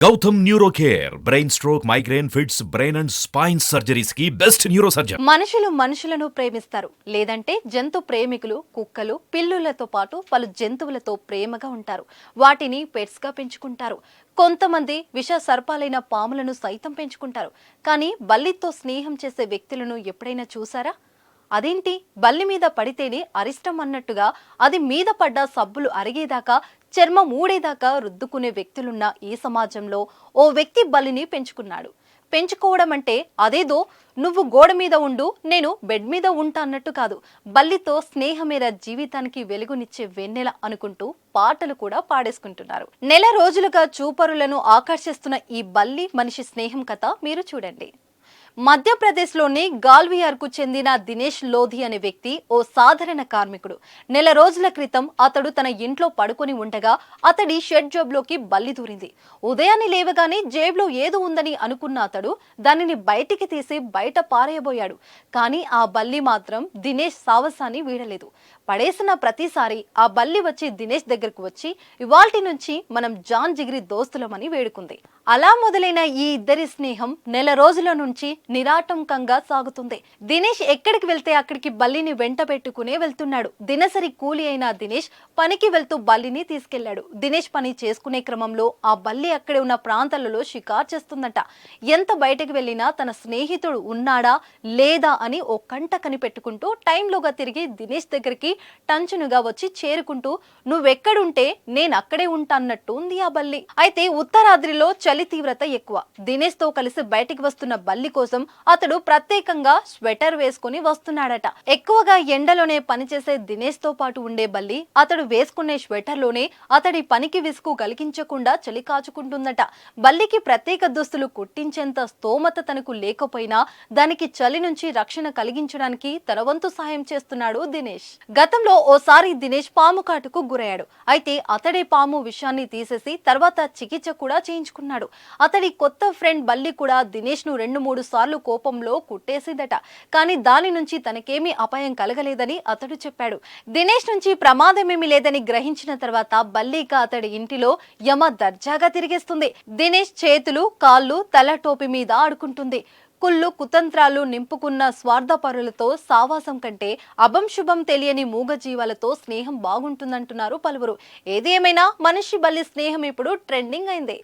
Gautam neuro care brain stroke migraine fits brain and spine సర్జరీస్కి best neuro surgeon మనుషులు మనుషులను ప్రేమిస్తారు. లేదంటే జంతు ప్రేమికులు కుక్కలు పిల్లులతో పాటు పలు జంతువులతో ప్రేమగా ఉంటారు. వాటిని పెట్స్గా పెంచుకుంటారు. కొంతమంది విష సర్పాలైన పాములను సైతం పెంచుకుంటారు. కానీ బల్లితో స్నేహం చేసే వ్యక్తులను ఎప్పుడైనా చూసారా? అదేంటి? బల్లి మీద పడితేనే అరిష్టం అన్నట్టుగా అది మీద పడ్డ సబ్బులు అరిగేదాకా చర్మం ఊడేదాకా రుద్దుకునే వ్యక్తులున్న ఈ సమాజంలో ఓ వ్యక్తి బల్లిని పెంచుకున్నాడు. పెంచుకోవడం అంటే అదేదో నువ్వు గోడ మీద ఉండు నేను బెడ్ మీద ఉంటా అన్నట్టు కాదు. బల్లితో స్నేహమేర జీవితానికి వెలుగునిచ్చే వెన్నెల అనుకుంటూ పాటలు కూడా పాడేసుకుంటున్నారు. నెల రోజులుగా చూపరులను ఆకర్షిస్తున్న ఈ బల్లి మనిషి స్నేహం కథ మీరు చూడండి. మధ్యప్రదేశ్లోని గాల్వియార్కు చెందిన దినేష్ లోధి అనే వ్యక్తి ఓ సాధారణ కార్మికుడు. నెల రోజుల క్రితం అతడు తన ఇంట్లో పడుకొని ఉండగా అతడి షెడ్ జాబ్లోకి బల్లి దూరింది. ఉదయాన్నే లేవగానే జేబులో ఏదో ఉందని అనుకున్న అతడు దానిని బయటికి తీసి బయట పారేయబోయాడు. కానీ ఆ బల్లి మాత్రం దినేష్ సావసాన్ని వీడలేదు. పడేసిన ప్రతిసారి ఆ బల్లి వచ్చి దినేష్ దగ్గరకు వచ్చి ఇవాల్టి నుంచి మనం జాన్ జిగిరి దోస్తులమని వేడుకుంది. అలా మొదలైన ఈ ఇద్దరి స్నేహం నెల రోజుల నుంచి నిరాటంకంగా సాగుతుంది. దినేష్ ఎక్కడికి వెళ్తే అక్కడికి బల్లిని వెంట పెట్టుకునే వెళ్తున్నాడు. దినసరి కూలి అయిన దినేష్ పనికి వెళ్తూ బల్లిని తీసుకెళ్ళాడు. దినేష్ పని చేసుకునే క్రమంలో ఆ బల్లి అక్కడే ఉన్న ప్రాంతాలలో షికార్ చేస్తుందట. ఎంత బయటకు వెళ్ళినా తన స్నేహితుడు ఉన్నాడా లేదా అని ఓ కంట కనిపెట్టుకుంటూ టైంలోగా తిరిగి దినేష్ దగ్గరికి టంచునుగా వచ్చి చేరుకుంటూ నువ్వెక్కడుంటే నేను అక్కడే ఉంటా అన్నట్టు ఉంది ఆ బల్లి. అయితే ఉత్తరాద్రిలో చలి తీవ్రత ఎక్కువ. దినేష్తో కలిసి బయటికి వస్తున్న బల్లి కోసం అతడు ప్రత్యేకంగా స్వెటర్ వేసుకుని వస్తున్నాడట. ఎక్కువగా ఎండలోనే పనిచేసే దినేష్తో పాటు ఉండే బల్లి అతడు వేసుకునే స్వెటర్లోనే అతడి పనికి విసుగు కలిగించకుండా చలి కాచుకుంటుందట. బల్లికి ప్రత్యేక దుస్తులు కుట్టించేంత స్తోమత తనకు లేకపోయినా దానికి చలి నుంచి రక్షణ కలిగించడానికి తన వంతు సహాయం చేస్తున్నాడు దినేష్. గతంలో ఓసారి దినేష్ పాము కాటుకు గురయ్యాడు. అయితే అతడే పాము విషయాన్ని తీసేసి తర్వాత చికిత్స కూడా చేయించుకున్నాడు. అతడి కొత్త ఫ్రెండ్ బల్లి కూడా దినేష్ను రెండు మూడు సార్లు కోపంలో కుట్టేసిందట. కానీ దాని నుంచి తనకేమీ అపాయం కలగలేదని అతడు చెప్పాడు. దినేష్ నుంచి ప్రమాదమేమీ లేదని గ్రహించిన తర్వాత బల్లిక అతడి ఇంటిలో యమ దర్జాగా తిరిగేస్తుంది. దినేష్ చేతులు కాళ్ళు తల టోపి మీద ఆడుకుంటుంది. కుళ్ళు కుతంత్రాలు నింపుకున్న స్వార్థపరులతో సావాసం కంటే అభం శుభం తెలియని మూగజీవాలతో స్నేహం బాగుంటుందంటున్నారు పలువురు. ఏది ఏమైనా మనిషి బల్లి స్నేహం ఇప్పుడు ట్రెండింగ్ అయింది.